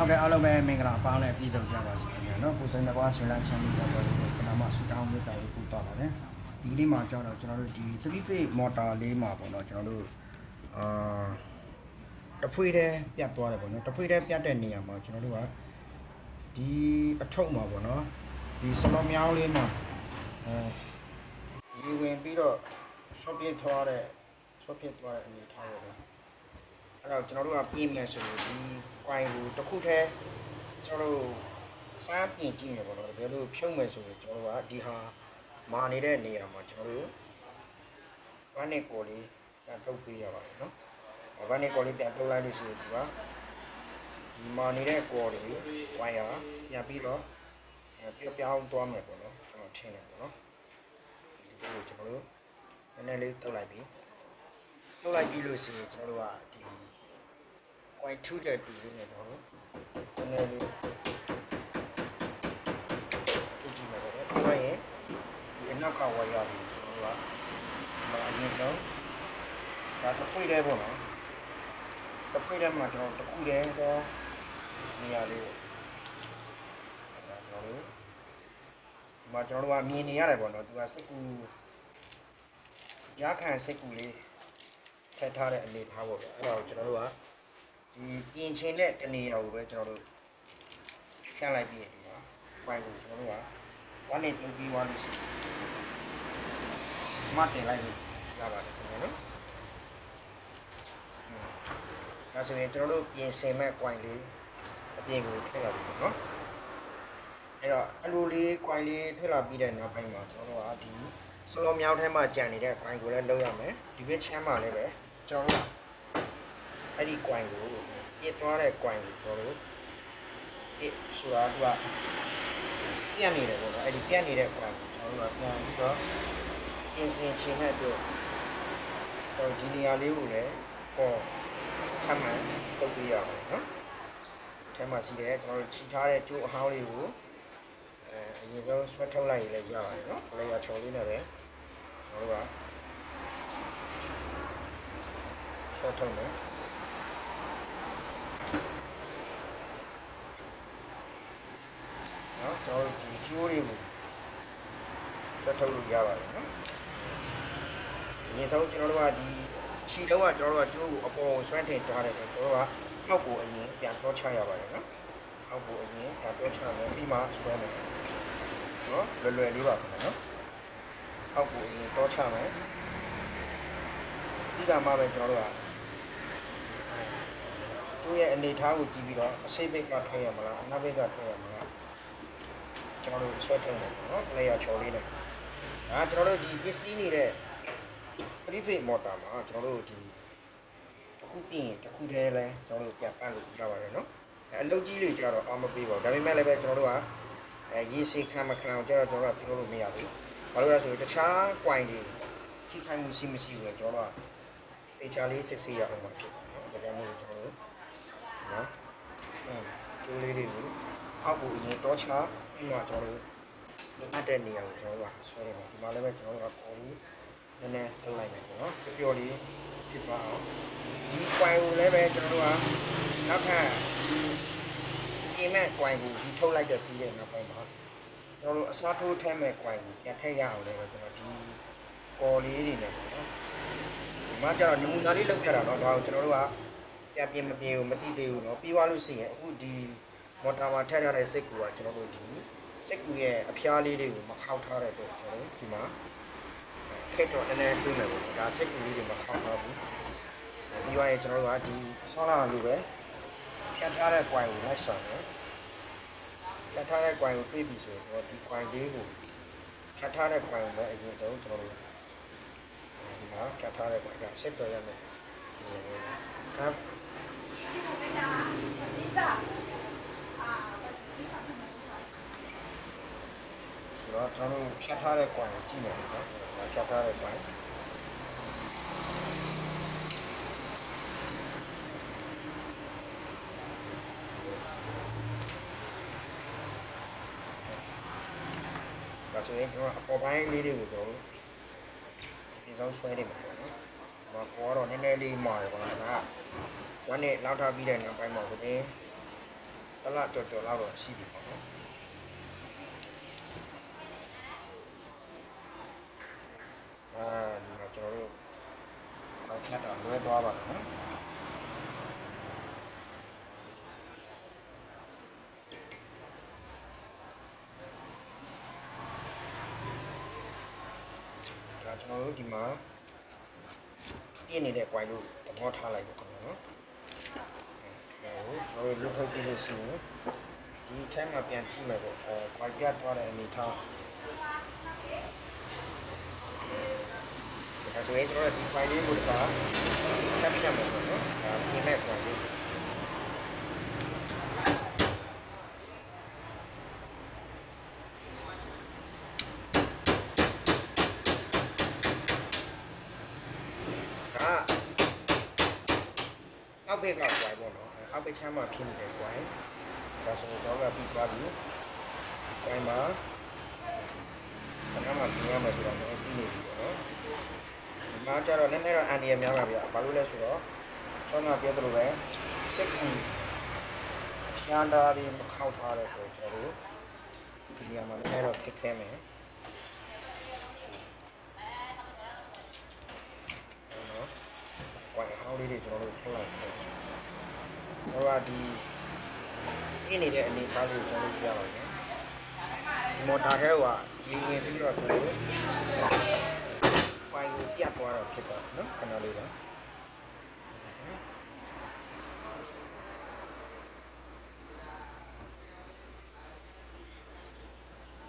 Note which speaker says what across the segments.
Speaker 1: ဟုတ်ကဲ့အားလုံးပဲမင်္ဂလာအပေါင်းနဲ့ပြည့်စုံကြပါစေခင်ဗျာနော်ကိုစိန်တကွာဆွေလန်းချမ်းမြေကြပါလို့ပထမဆူတောင်းမေတ္တာလေးပို့တော့ပါတယ်ဒီကနေ့မှာကြောတော့ကျွန်တော်တို့ဒီ3 phase motor လေးမှာပေါ့နော်ကျွန်တော်တို့အာတစ်ဖွေးတည်းပြတ်သွားတယ်ပေါ့နော်တစ်ဖွေးတည်းပြတ်တဲ့နေရာမှာကျွန်တော်တို့ကဒီအထုပ်မှာပေါ့နော်ဒီစလောမြောင်းလေးမှာအဲဒီဝင်ပြီးတော့ဆွတ်ပြစ်သွားတဲ့ဆွတ်ပြစ်သွားတဲ့အနေထားပေါ့နော်အဲ့တော့ကျွန်တော်တို့ကပြင်မယ်ဆိုရင်ဒီ coin ကိုတစ်ခုတည်းကျွန်တော်တို့စားပြင်ကြည့်နေပေါ့နော်တကယ်လို့ဖြုံးမယ်ဆိုရင်ကျွန်တော်တို့ကဒီဟာမာနေတဲ့နေရာမှာကျွန်တော်တို့ဘာနဲ့ကိုလေးပြန်ထုတ်ပေးရပါတယ်နော်ဘာနဲ့ကိုလေးပြန်ထုတ်လိုက်လို့ရှိရင်ဒီကဒီမာနေတဲ့ကိုလေး coin ရပြန်ပြီးတော့ပြောပြောင်းသွားမယ်ပေါ့နော်ကျွန်တော်ထင်တယ်ပေါ့နော်ဒီလိုကျွန်တော်တို့နည်းနည်းလေးထုတ်လိုက်ပြီထုတ်လိုက်ပြီးလို့ရှိရင်ကျွန်တော်တို့ကဒီ ကွိုင်ထူးတဲ့တူလေးနဲ့တော့နည်းနည်းလေးထူးကြည့်မယ်ပေါ့ပြီးတော့ရင်ဒီအနောက်ကဝါယာတွေကျွန်တော်တို့ကမအရင်ဆုံးဒါတစ်ခွေတည်းပေါ့နော်တစ်ခွေတည်းမှာကျွန်တော်တစ်ခုတည်းတော့နေရာလေးဒါကျွန်တော်တို့ဒီမှာကျွန်တော်တို့ကမြင်နေရတယ်ပေါ့နော်သူကစက်ကူရခံစက်ကူလေးထည့်ထားတဲ့အနေထားပေါ့ဗျအဲ့ဒါကိုကျွန်တော်တို့က ဒီပြင်ချင်းတဲ့တနေရာကိုပဲကျွန်တော်တို့ဖြန့်လိုက်ပြီးဒီမှာပိုင်ကိုကျွန်တော်တို့ကဝမ်းနေတူပြီးဝမ်းလို့ရှိရင်မတင်လိုက်လို့ရပါတယ်ခင်ဗျာနော်ဒါဆိုရင်ကျွန်တော်တို့ပြင်ဆင်မဲ့ coin လေးအပြင်ကိုထည့်လိုက်ပြီပေါ့နော်အဲ့တော့အလိုလေး coin လေးထည့်လာပြီးတဲ့နောက်ပိုင်းမှာကျွန်တော်တို့ကဒီစလောမြောင်းထဲမှာကြံနေတဲ့ coin ကိုလည်းလုံးရမယ်ဒီဘက်ချမ်းမှာလည်းပဲကျွန်တော်တို့အဲ့ဒီ coin ကို ပြစ်သွားတဲ့ coin ကိုကျွန်တော်တို့ပြစ်ဆိုတာကပြတ်နေတယ်ပေါ့နော်အဲ့ဒီပြတ်နေတဲ့ coin ကိုကျွန်တော်တို့ကပြန်ပြီးတော့ပြင်ဆင်ခြင်းနဲ့အတွက်တော့ဒီနေရာလေးကိုလည်းဟောထပ်မှန်တုပ်ပေးရအောင်နော်ထဲမှာရှိတဲ့ကျွန်တော်တို့ခြိထားတဲ့ကျိုးအဟောင်းလေးကိုအဲအရင်ဆုံးဆွဲထုတ်လိုက်ရင်လည်းရပါတယ်နော်ပလေယာချော်လေးနဲ့ပဲကျွန်တော်တို့ကဆွဲထုတ်မယ် နော်ကျွန်တော်တို့ဒီကျိုးတွေကိုဆက်ထုတ်လို့ရပါတယ်နော်အရင်ဆုံးကျွန်တော်တို့ကဒီခြီလုံးကကျွန်တော်တို့ကကျိုးကိုအပေါ်ကိုဆွဲတင်ထားတယ်ကျွန်တော်တို့ကအောက်ကိုအရင်ပြန်တော့ချရပါတယ်နော်အောက်ကိုအရင်ပြန်တော့ချမယ်ပြီးမှဆွဲမယ်နော်လွယ်လွယ်လေးပါခင်ဗျာနော်အောက်ကိုအရင်တော့ချမယ်ပြီးကမှပဲကျွန်တော်တို့ကကျိုးရဲ့အနေထားကိုကြည့်ပြီးတော့အစိတ်ဘက်ကထွက်ရမလားအနောက်ဘက်ကထွက်ရမလား ကျွန်တော်တို့ဆွဲထုတ်တယ်ပေါ့နော် player ချော်လေးနဲ့ဒါကျွန်တော်တို့ဒီပစ္စည်းနေတဲ့ private motor မှာကျွန်တော်တို့ဒီတစ်ခုပြင်တစ်ခုတည်းလဲကျွန်တော်တို့ပြန်ပတ်လို့ရပါတယ်နော်အဲအလုပ်ကြီးတွေကြတော့အောင်မပေးပါဘူးဒါပေမဲ့လည်းပဲကျွန်တော်တို့ကအဲရေးစေခံမခံအောင်ကျတော့ကျွန်တော်တို့ကပြောလို့မရဘူးဘာလို့လဲဆိုရင်တခြား coin တွေထိခိုက်မှုရှိမရှိဘူးလေကျွန်တော်တို့ကတေချာလေးစစ်ဆေးရအောင်ပါဖြစ်တယ်နော်ဒါကြောင့်မို့လို့ကျွန်တော်တို့နော်အင်းကျိုးလေးတွေကိုအောက်ကိုအရင်တော့ချ ပြီးမှကျွန်တော်တို့လိုအပ်တဲ့နေရာကိုကျွန်တော်တို့ကဆွဲနေတယ်ဒီမှာလည်းပဲကျွန်တော်တို့ကပေါ်လေးနည်းနည်းထုတ်လိုက်မယ်ပေါ့နော်ပျော်လေးဖြစ်သွားအောင်ဒီ coin ကိုလည်းပဲကျွန်တော်တို့ကနောက်ထပ်ဒီမဲ့ coin ကိုဒီထုတ်လိုက်တဲ့ပြီးတဲ့နောက်ပိုင်းမှာကျွန်တော်တို့အစားထိုးထည့်မဲ့ coin ကိုပြန်ထည့်ရအောင်လည်းပဲကျွန်တော်ဒီပေါ်လေးတွေနဲ့ပေါ့နော်ဒီမှာကျတော့နမူနာလေးလောက်ပြတာတော့ဒါကိုကျွန်တော်တို့ကပြန်ပြင်မပြင်ကိုမသိသေးဘူးเนาะပြီးသွားလို့ရှိရင်အခုဒီ မော်တာမှာထည့်ထားတဲ့စစ်ကူကကျွန်တော်တို့ဒီစစ်ကူရဲ့အဖျားလေးတွေကိုမခောက်ထားတဲ့အတွက်ကျွန်တော်တို့ဒီမှာခက်တော့နည်းနည်းတွေးမယ်ပေါ့ဒါစစ်ကူလေးတွေမခောက်ထားဘူးပြီးသွားရင်ကျွန်တော်တို့ကဒီဆောလာလေးပဲဖြတ်ထားတဲ့ coin ကိုလိုက်ဆောင်တယ်ဖြတ်ထားတဲ့ coin ကိုတွေးပြီးဆိုရင်ကျွန်တော်ဒီ coin လေးကိုဖြတ်ထားတဲ့ coin ကိုပဲအရင်ဆုံးကျွန်တော်တို့ဒီမှာဖြတ်ထားတဲ့ coin ကဆက်တော်ရမယ်ဒါ တော့ကျွန်တော်တို့ဖြတ်ထားတဲ့ coin ကိုကြည့်မယ်နော်ဒါဖြတ်ထားတဲ့ coin ဒါဆိုရင်ကျွန်တော်အပေါ်ပိုင်းလေးတွေကိုကျွန်တော်တို့ဒီဆုံးဆွဲနေမှာပေါ့နော်။ဒါပေါ်တော့နည်းနည်းလေးမာတယ်ပေါ့နော်။ဒါကဝမ်းနဲ့လောက်ထားပြီးတဲ့နောက်ပိုင်းမှာကိုင်းတစ်လကြော်ကြော်လောက်တော့ရှိပြီပေါ့နော်အာဒီမှာကျွန်တော်တို့ပေါက် ဖြတ်တာလွဲသွားပါတော့နော်ဒါကျွန်တော်တို့ဒီမှာပြည့်နေတဲ့ point လို့သဘောထားလိုက်ပါခင်ဗျာနော်ဟိုကျွန်တော်တို့လွတ်ထုတ်ပြီးလို့ရှိရင်ဒီအထက်မှာပြန်ကြည့်မယ်ပေါ့အဲခွာပြတ်သွားတဲ့အနေထား အဲဆိုရင်ကျွန်တော်တို့ဒီ file လေးကိုတပါထပ်ပြရမယ်ပေါ့နော်ဒါပြင်မဲ့ file လေးဒါအောက်ဘက်က file ပေါ့နော်အဲအောက်ဘက်ချမ်းမှာဖြစ်နေတဲ့ file ဒါဆိုရင်တော့ပြီးသွားပြီ file မှာအဲ့မှာပြင်ရမယ်ဆိုတော့ကျွန်တော်ပြီးနေပြီပေါ့နော် ဒီမှာကျတော့နည်းနည်းတော့အန်ဒီရများပါဗျာဘာလို့လဲဆိုတော့ဆောင်းကပြောသလိုပဲစိတ်ကြီးဖြာတာတွေမခောက်ထားတဲ့ဆိုကျွန်တော်တို့ဒီနေရာမှာနည်းနည်းတော့ခက်ခဲမယ်နော်။ဝိုင်ဟောင်းလေးတွေကျွန်တော်တို့ထုတ်လိုက်တယ်။တော့ကဒီအင်းနေတဲ့အနေအထားလေးကိုကျွန်တော်တို့ပြပါမယ်။ဒီမော်တာထဲကရေဝင်ပြီးတော့ကျွန်တော်တို့ ပိုင်ကိုပြတ်သွားတော့ဖြစ်တော့နော်ခဏလေးပါ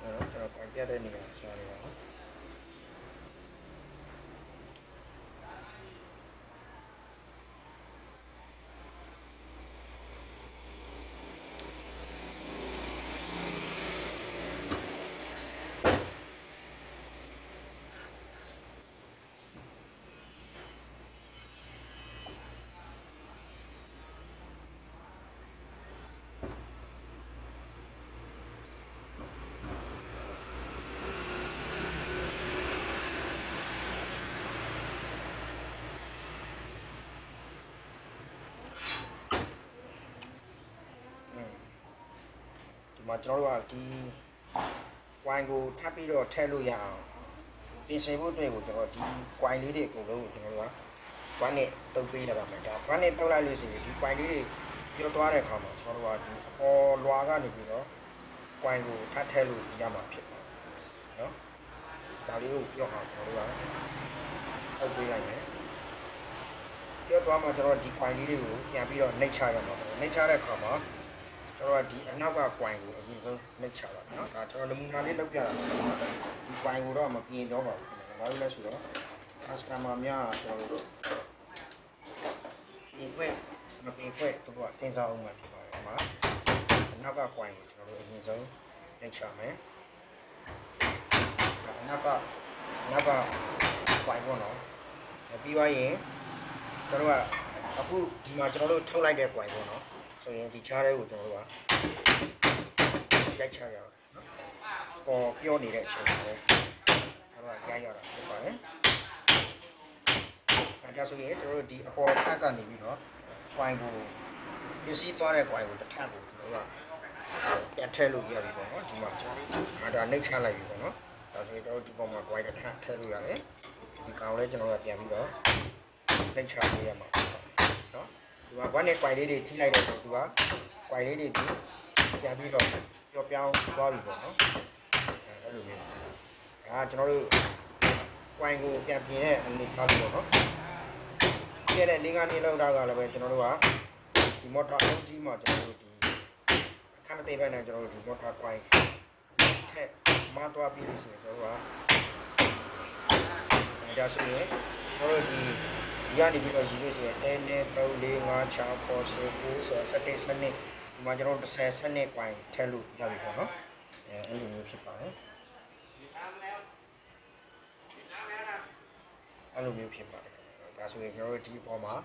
Speaker 1: အဲ့တော့ကျွန်တော်ပိုင်ပြတ်တဲ့နေရာရှာနေပါနော် မှာကျွန်တော်တို့ကဒီဝိုင်ကိုထပ်ပြီးတော့ထည့်လို့ရအောင်ပြင်ဆင်ဖို့အတွက်ကိုကျွန်တော်ဒီကွိုင်လေးတွေအကုန်လုံးကိုကျွန်တော်တို့ကဝမ်းနဲ့တုပ်ပေးရပါမယ်ဒါဝမ်းနဲ့တုပ်လိုက်လို့ရှိရင်ဒီကွိုင်လေးတွေပြောသွားတဲ့အခါမှာကျွန်တော်တို့ကဒီအပေါ်လွာကနေပြီးတော့ကွိုင်ကိုထပ်ထည့်လို့ရမှာဖြစ်ပါတယ်နော်ဒါလေးကိုပြောအောင်ကျွန်တော်တို့ကတုပ်ပေးလိုက်မယ်ပြောသွားမှကျွန်တော်ဒီကွိုင်လေးတွေကိုပြန်ပြီးတော့နှိပ်ချရမှာပေါ့နှိပ်ချတဲ့အခါမှာ ကျွန်တော်ကဒီအနောက်ကကွိုင်ကိုအရင်ဆုံးနှိပ်ချပါနော်ဒါကျွန်တော်နမူနာလေးလောက်ပြတာပါဒီကွိုင်ကိုတော့မပြင်တော့ပါဘူးဘာလို့လဲဆိုတော့ customer များကကျွန်တော်တို့ပြင်ခွဲမပြင်ခွဲတို့ကစဉ်းစားအောင်မှဖြစ်ပါတယ်ဒီမှာအနောက်ကကွိုင်ကိုကျွန်တော်တို့အရင်ဆုံးနှိပ်ချမယ်ဒါအနောက်ကအနောက်ကကွိုင်ပေါ့နော်ပြီးသွားရင်ကျွန်တော်ကအခုဒီမှာကျွန်တော်တို့ထုတ်လိုက်တဲ့ကွိုင်ပေါ့နော် ဆိုရင်ဒီချားလေးကိုကျွန်တော်တို့ကရိုက်ချရအောင်နော်ပေါ်ပြောနေတဲ့အချိန်မှာလည်းကျွန်တော်ကရိုက်ရတာဖြစ်ပါတယ်အဲဒါဆိုရင်ကျွန်တော်တို့ဒီအပေါ်ထပ်ကနေပြီးတော့ point ကိုပစ္စည်းသွားတဲ့ point ကိုတစ်ထပ်ကိုကျွန်တော်တို့ကပြန်ထည့်လို့ရပြီပေါ့နော်ဒီမှာကျွန်တော်တို့ဒါနှိပ်ချလိုက်ပြီပေါ့နော်ဒါဆိုရင်ကျွန်တော်တို့ဒီပေါ်မှာ point တစ်ထပ်ထည့်လို့ရတယ်ဒီကောင်လေးကျွန်တော်တို့ကပြန်ပြီးတော့နှိပ်ချပေးရမှာ နော်ဒီမှာ one နဲ့ quite လေးတွေထိလိုက်တဲ့ဆိုသူက quite လေးတွေဒီပြန်ပြီးတော့ပျော့ပြောင်းသွားပြီပေါ့နော်အဲအဲ့လိုမျိုးဒါကကျွန်တော်တို့ quite ကိုပြန်ပြင်တဲ့အနေထားလို့ပေါ့နော်ပြည့်တဲ့၄၅နှစ်လောက်တာကလည်းပဲကျွန်တော်တို့ကဒီ motor အုပ်ကြီးမှာကျွန်တော်တို့ဒီအခမ်းမသိဘဲနဲ့ကျွန်တော်တို့ဒီ motor quite ထက်မသွားပြီးလို့ဆိုရင်ကျွန်တော်တို့ကအဲဒါဆိုရင်ကျွန်တော်တို့ဒီ ဒီကနေပြီးတော့ယူလို့ရှိရင်1 2 3 4 5 6 9 10 9 10 17ဒီမှာကျွန်တော်10စနစ် point ထည့်လို့ရပြီပေါ့နော်အဲအဲ့လိုမျိုးဖြစ်ပါတယ်အဲ့လိုမျိုးဖြစ်ပါတယ်ခင်ဗျာဒါဆိုရင်ကျွန်တော်တို့ဒီအပေါ်မှာ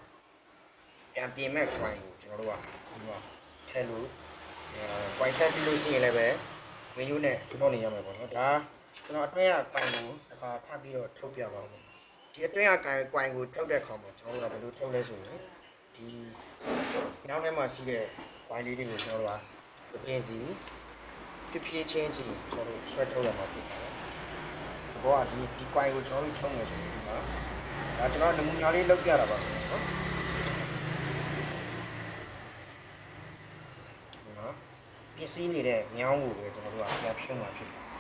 Speaker 1: ပြန်ပြင်မဲ့ point ကိုကျွန်တော်တို့ကဒီမှာထည့်လို့အဲ point ထည့်ပြီးလို့ရှိရင်လည်းပဲမင်းယူနဲ့ဒီတော့နေရမှာပေါ့နော်ဒါကျွန်တော်အတွင်းက point ကိုတစ်ခါထပ်ပြီးတော့ထုတ်ပြပါဦး ဒီအတွင်းအကိုင်ကွိုင်ကိုထုတ်တဲ့ခါမှာကျွန်တော်တို့ကဘယ်လိုထုတ်လဲဆိုရင်ဒီနောက်ထဲမှာရှိတဲ့ကွိုင်လေးတွေကိုကျွန်တော်တို့ကတပင်းစီပြပြချင်းစီကျွန်တော်တို့ဆွဲထုတ်ရမှာဖြစ်ပါတယ်ဘောကဒီဒီကွိုင်ကိုကျွန်တော်တို့ထုံးမယ်ဆိုရင်ဒီမှာဒါကျွန်တော်နမူနာလေးလုပ်ပြတာပါနော်နော်ပစ္စည်းနေတဲ့မြောင်းကိုပဲကျွန်တော်တို့ကပြန်ဖြုံးမှာဖြစ်တယ်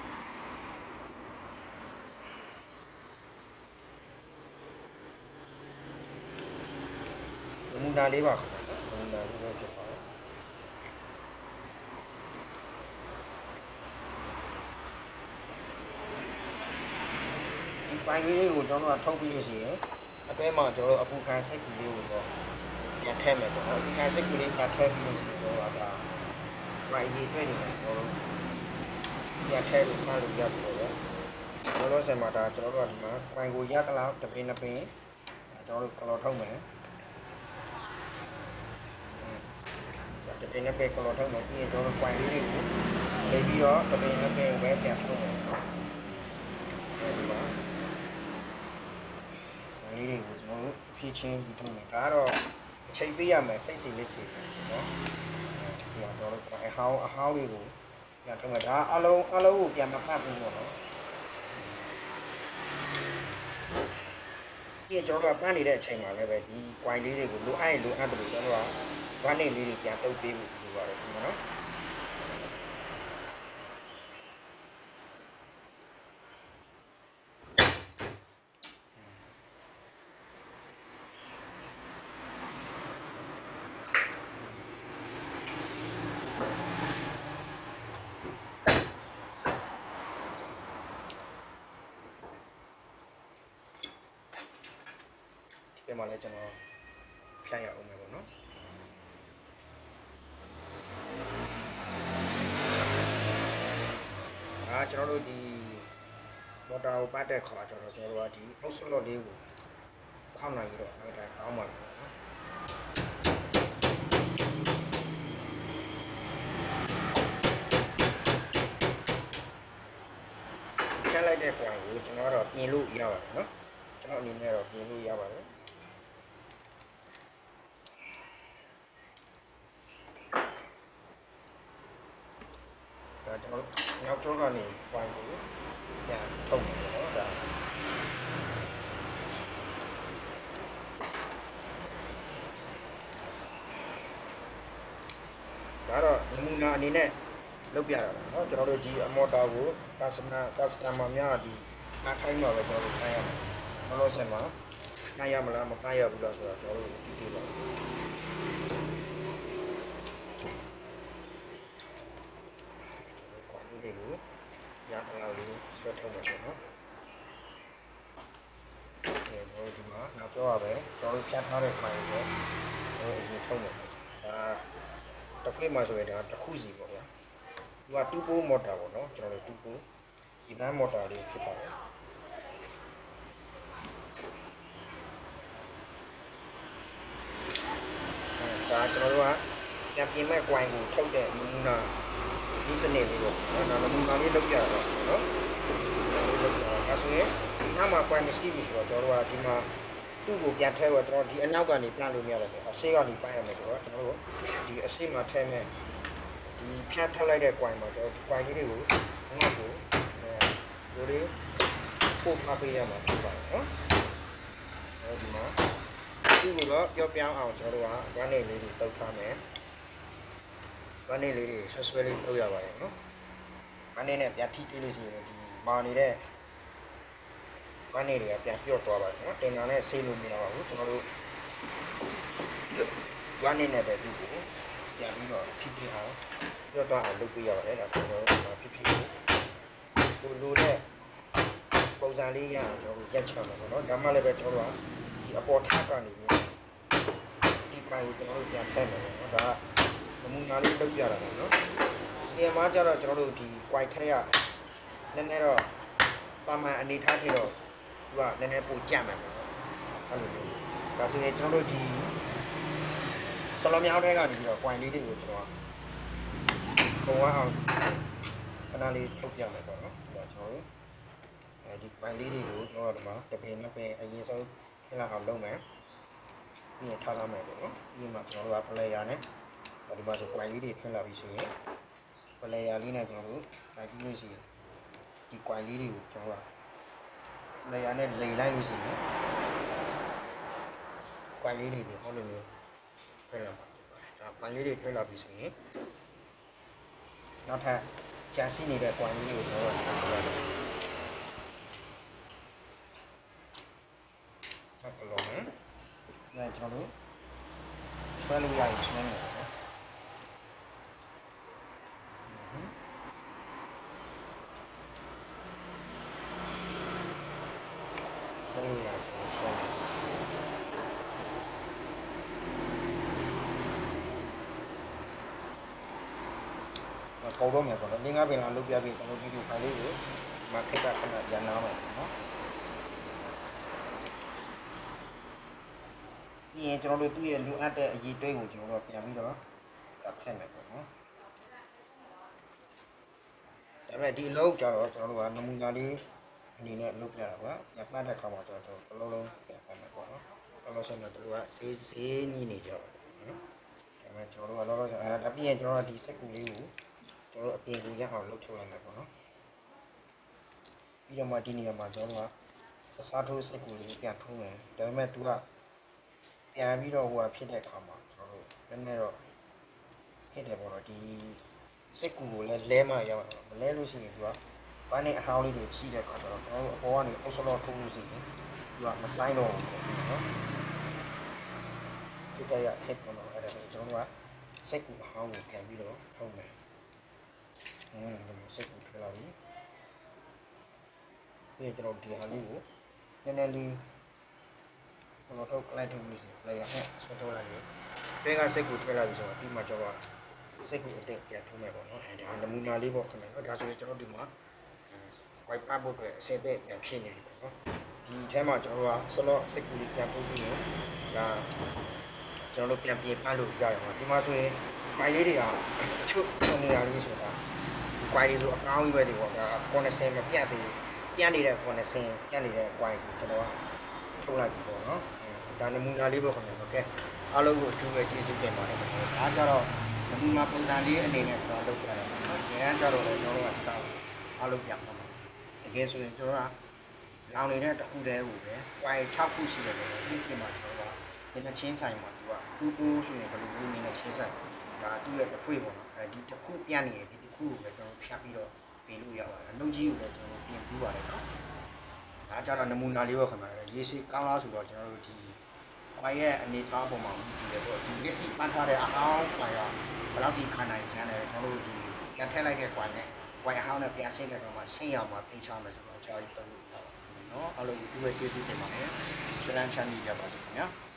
Speaker 1: နမူနာလေးပါခင်ဗျာနမူနာလေးပဲဖြစ်ပါတယ်ဒီပိုင်းလေးကိုကျွန်တော်တို့ကထုတ်ပြီးလို့ရှိရင်အတွဲမှာကျွန်တော်တို့အပူခံစိတ်ကူလေးကိုတော့ပြန်ထည့်မယ်ပေါ့နော်အပူခံစိတ်ကူလေးပြန်ထည့်ပြီးလို့ရှိရင်ကျွန်တော်ကဒါဝိုင်ရေးတွေ့နေတယ်ကျွန်တော်တို့ပြန်ထည့်လို့မှလို့ရပြီပေါ့ဗျာကျွန်တော်တို့ဆယ်မှာဒါကျွန်တော်တို့ကဒီမှာဝိုင်ကိုရတလောက်တစ်ပင်းတစ်ပင်းကျွန်တော်တို့ကလော်ထုတ်မယ် တပင်းနဲ့ပဲကလော်ထုတ်မယ်ပြီးရင်ကျွန်တော်တို့ point လေးတွေကိုလေပြီးတော့တပင်းနဲ့ပဲဝဲပြန်ထုတ်မယ်နော်အဲဒီမှာလေးတွေကိုကျွန်တော်တို့ဖြည့်ချင်းယူထုတ်မယ်ဒါကတော့အချိန်ပေးရမယ်စိတ်စီလက်စီနော်ဒီမှာကျွန်တော်တို့အဟောင်းအဟောင်းလေးကိုပြန်ထုတ်မယ်ဒါအလုံးအလုံးကိုပြန်မဖတ်ဘူးပေါ့နော်ဒီကျွန်တော်တို့ကပန်းနေတဲ့အချိန်မှာလည်းပဲဒီ point လေးတွေကိုလိုအပ်ရင်လိုအပ်တယ်လို့ကျွန်တော်တို့က ဝမ်းနေလေးတွေပြန်တုပ်ပေးဖို့လိုပါတယ်ဒီမှာနော်ဒီဘက်မှာလည်းကျွန်တော်ဖြတ်ရအောင်မယ်ပေါ့နော် အာကျွန်တော်တို့ဒီမော်တာကိုပတ်တဲ့ခါကျတော့ကျွန်တော်တို့ကဒီအောက်ဆလော့လေးကိုခောက်နိုင်ပြီးတော့အဲဒါကောင်းပါပြီနော်ချက်လိုက်တဲ့ကွာကိုကျွန်တော်တော့ပြင်လို့ရပါတယ်နော်ကျွန်တော်အနေနဲ့တော့ပြင်လို့ရပါတယ် ကျွန်တော်တို့နောက်ကျောကနေကွာကိုပြန်ထုတ်မယ်နော်ဒါဒါတော့နမူနာအနေနဲ့လုပ်ပြတာပါเนาะကျွန်တော်တို့ဒီအမော်တာကို customer customer များဒီအားထိုင်းမှာပဲကျွန်တော်တို့ခိုင်းရမယ်ဘယ်လိုဆက်မှာနိုင်ရမလားမနိုင်ရဘူးလားဆိုတော့ကျွန်တော်တို့ဒီဒီပါ ရတဲ့လောက်လေးဆွဲထုတ်မယ်ပေါ့နော်ဒီတော့ဒီမှာနောက်ပြောရပဲကျွန်တော်တို့ဖြတ်ထားတဲ့ခိုင်ကိုတော့အရင်ထုတ်မယ်ဒါတစ်ဖိတ်မှာဆိုရင်ဒါတစ်ခုစီပေါ့ဗျာသူကတူပိုးမော်တာပေါ့နော်ကျွန်တော်တို့တူပိုးဒီဘန်းမော်တာလေးဖြစ်ပါတယ်အဲဒါကျွန်တော်တို့ကပြန်ပြင်မဲ့ coin ကိုထုတ်တဲ့နမူနာ ဒီစနစ်လေးပေါ့နော်ဒါနမူနာလေးလုပ်ပြတော့နော်လုပ်ပြဒါဆိုရင်ဒီနောက်မှာ coin မရှိဘူးဆိုတော့ကျွန်တော်တို့ကဒီမှာသူ့ကိုပြန်ထည့်တော့ကျွန်တော်ဒီအနောက်ကနေပြန်လို့မရတော့ဘူးအရှိကနေပိုင်းရမယ်ဆိုတော့ကျွန်တော်တို့ဒီအရှိမှာထည့်မဲ့ဒီဖြတ်ထွက်လိုက်တဲ့ coin မှာတော့ coin လေးတွေကိုငါ့ကိုအဲလိုလေးပို့ထားပေးရမှာဖြစ်ပါတယ်နော်အဲဒီမှာဒီကိုတော့ပြောပြအောင်ကျွန်တော်တို့က one day လေးတွေတုတ်ထားမယ် one day လေးတွေဆွဆွဲလေးတုတ်ရပါတယ်နော် one day နဲ့ပြန်ထိတိလို့ရှိရင်ဒီမာနေတဲ့ one day တွေကပြန်ပြော့သွားပါတယ်နော်တင်တာနဲ့ဆေးလို့မရပါဘူးကျွန်တော်တို့ one day နဲ့ပဲဒီကိုပြန်ပြီးတော့ထိတိအောင်ပြောတော့အောင်လုပ်ပေးရပါတယ်ဒါကျွန်တော်တို့ဖြစ်ဖြစ်ကိုလိုတဲ့ပုံစံလေးရအောင်ကျွန်တော်တို့ရက်ချမှာပေါ့နော်ဒါမှလည်းပဲကျွန်တော်တို့ကဒီအပေါ်ထားကနေပြီးဒီကိုင်ကိုကျွန်တော်တို့ပြန်ဖက်မယ်ပေါ့နော်ဒါက နမူနာလေးလုပ်ပြတာပေါ့နော်ဒီအမှားကျတော့ကျွန်တော်တို့ဒီကွိုင်ထက်ရနည်းနည်းတော့ပါမန်အနေထားထည့်တော့သူကနည်းနည်းပိုကြက်မယ်ပေါ့အဲ့လိုမျိုးဒါဆိုရင်ကျွန်တော်တို့ဒီဆလောမြောင်းထဲကနေပြီးတော့ကွိုင်လေးတွေကိုကျွန်တော်ကပုံအောင်ခဏလေးထုတ်ပြမယ်ပေါ့နော်ဒါကျွန်တော်တို့အဲဒီပိုင်းလေးတွေကိုကျွန်တော်တို့ဒီမှာတပင်နှစ်ပင်အရင်ဆုံးခဏအောင်လုပ်မယ်ပြီးရင်ထားထားမယ်ပေါ့နော်ပြီးမှကျွန်တော်တို့က player နဲ့ ဒီမှာဆို coin လေးတွေထွက်လာပြီဆိုရင်ပလေယာလေးနဲ့ကျွန်တော်တို့လိုက်ပြီးလို့ရှိရင်ဒီ coin လေးတွေကိုကျွန်တော်ကလေယာနဲ့လိန်လိုက်လို့ရှိရင် coin လေးတွေဒီဟောလိုမျိုးထွက်လာမှာဖြစ်ပါတယ်ဒါ coin လေးတွေထွက်လာပြီဆိုရင်နောက်ထပ်ကျန်ရှိနေတဲ့ coin လေးတွေကိုကျွန်တော်တို့ထွက်လာတယ်ထပ်ကလုံးမယ်ဒါကျွန်တော်တို့ဆွဲလို့ရရင်ဆွဲမယ်ပေါ့နော် ဆွဲလို့ရတယ်ဆွဲမယ်ပေါ်တော့မယ်ပေါ့နော်လ င်းကားပင်လာလုတ်ပြပြီးကျွန်တော်ဗီဒီယိုဖိုင်လေးကိုမခိတ်ကခဏရန်နာမယ်ပေါ့နော်ပြီးရင်ကျွန်တော်တို့သူ့ရဲ့လိုအပ်တဲ့အရေးတွဲကိုကျွန်တော်တို့ပြန်ပြီးတော့ဖက်မယ်ပေါ့နော်ဒါပေမဲ့ဒီအလုပ်ကြတော့ကျွန်တော်တို့ကနမူနာလေးအနေနဲ့လုပ်ပြတာကွာညမှတ်တဲ့ခါမှာကျွန်တော်တို့တစ်လုံးလုံးပြန်ဖက်မယ်ပေါ့နော်လောလောဆယ်တော့တို့ကဈေးဈေးညီနေကြပါနော်ဒါပေမဲ့ကျွန်တော်တို့ကလောလောဆယ်အဲဒါပြီးရင်ကျွန်တော်တို့ဒီစက်ကူလေးကို ကျွန်တော်တို့အပြင်ကိုရအောင်လုပ်ထုတ်လိုက်မယ်ပေါ့နော်ပြီးတော့မှဒီနေရာမှာကျွန်တော်တို့ကအစားထိုးစက်ကူလေးပြန်ထိုးမယ်ဒါပေမဲ့ तू ကပြန်ပြီးတော့ဟိုကဖြစ်တဲ့အခါမှာကျွန်တော်တို့နည်းနည်းတော့ဖြစ်တယ်ပေါ့နော်ဒီစက်ကူကိုလည်းလဲမှရမှာမလဲလို့ရှိရင် तू ကဘာနဲ့အဟောင်းလေးတွေရှိတဲ့အခါကျတော့ကျွန်တော်တို့အပေါ်ကနေအုပ်စလောထိုးလို့ရှိရင်သူကမဆိုင်တော့ဘူးပေါ့နော်ဒီတရားဖက်ကတော့အဲ့ဒါကိုကျွန်တော်ကစိတ်ကူအဟောင်းကိုပြန်ပြီးတော့ထုတ်မယ် အင်းဒီမှာစိတ်ကူထည့်လာပြီပြီးကျွန်တော်ဒီဟာလေးကိုနည်းနည်းလေးကျွန်တော်ထုတ်လိုက်ထုတ်လို့ရှိရင်လေရဟဲ့ဆွဲထုတ်လိုက်ပြီဘဲကစိတ်ကူထည့်လာပြီဆိုတော့ဒီမှာကျွန်တော်ကစိတ်ကူအတက်ပြန်ထုတ်မယ်ပေါ့နော်အဲ့ဒါနမူနာလေးပေါ့ခင်ဗျာဒါဆိုရင်ကျွန်တော်ဒီမှာ white part ဘုတ်အတွက်အစက်တဲ့ပြန်ဖြစ်နေပြီပေါ့နော်ဒီအဲမှာကျွန်တော်တို့က slot စိတ်ကူလေးပြန်ပို့ပြီးတော့ဒါကျွန်တော်တို့ပြန်ပြင်ဖတ်လို့ရတယ်ပေါ့ဒီမှာဆိုရင် file လေးတွေကတချို့နေရာလေးဆိုတာ ဒီ file လေးဆိုအကောင်းကြီးပဲဒီပေါ့ဒါ90မပြတ်သေးဘူးပြတ်နေတဲ့90ပြတ်နေတဲ့ file ကိုကျွန်တော်ကထုတ်လိုက်ပြီပေါ့နော်ဒါနမူနာလေးပေါ့ခင်ဗျာဟုတ်ကဲ့အားလုံးကိုအထူးပဲကျေးဇူးတင်ပါတယ်ခင်ဗျာဒါကြတော့နမူနာပုံစံလေးအနေနဲ့ကျွန်တော်လုပ်ပြရတယ်ပေါ့နော်ဒီကကြတော့လည်းကျွန်တော်တို့ကတောင်းအားလုံးပြန်ပါမယ်တကယ်ဆိုရင်ကျွန်တော်ကလောင်နေတဲ့တစ်ခုတည်းကိုပဲပွိုင်6ခုရှိတယ်လို့ဒီပြင်မှာကျွန်တော်ကမျက်နှာချင်းဆိုင်မှာသူကကူကူဆိုရင်ဘယ်လိုမျိုးမျက်နှာချင်းဆိုင်ဒါသူ့ရဲ့တစ်ဖွေပေါ့နော်အဲဒီတစ်ခုပြန့်နေတယ်ဒီတစ် ခုကိုပဲကျွန်တော်ဖြတ်ပြီးတော့ပြင်လို့ရပါတယ်အလုပ်ကြီးကိုလည်းကျွန်တော်ပြင်ပြပါတယ်နော်ဒါကြတော့နမူနာလေးပဲခင်ဗျာရေစီကောင်းလားဆိုတော့ကျွန်တော်တို့ဒီပွိုင်ရဲ့အနေထားပုံမှာမူတည်တယ်ပေါ့ဒီလက်စီပတ်ထားတဲ့အဟောင်းပွိုင်ကဘယ်လောက်ဒီခံနိုင်ချမ်းတယ်ကျွန်တော်တို့ဒီပြန်ထည့်လိုက်တဲ့ပွိုင်နဲ့ဝိုင်ဟောင်းနဲ့ပြန်ဆင်းတဲ့ကောင်မှာဆင်းရမှာသိချမယ်ဆိုတော့အချာကြီးတုံးလို့ရပါတယ်နော်အားလုံးဒီတွေ့ကျေးဇူးတင်ပါတယ်ရှလန်ချန်ကြီးကြပါစေခင်ဗျာ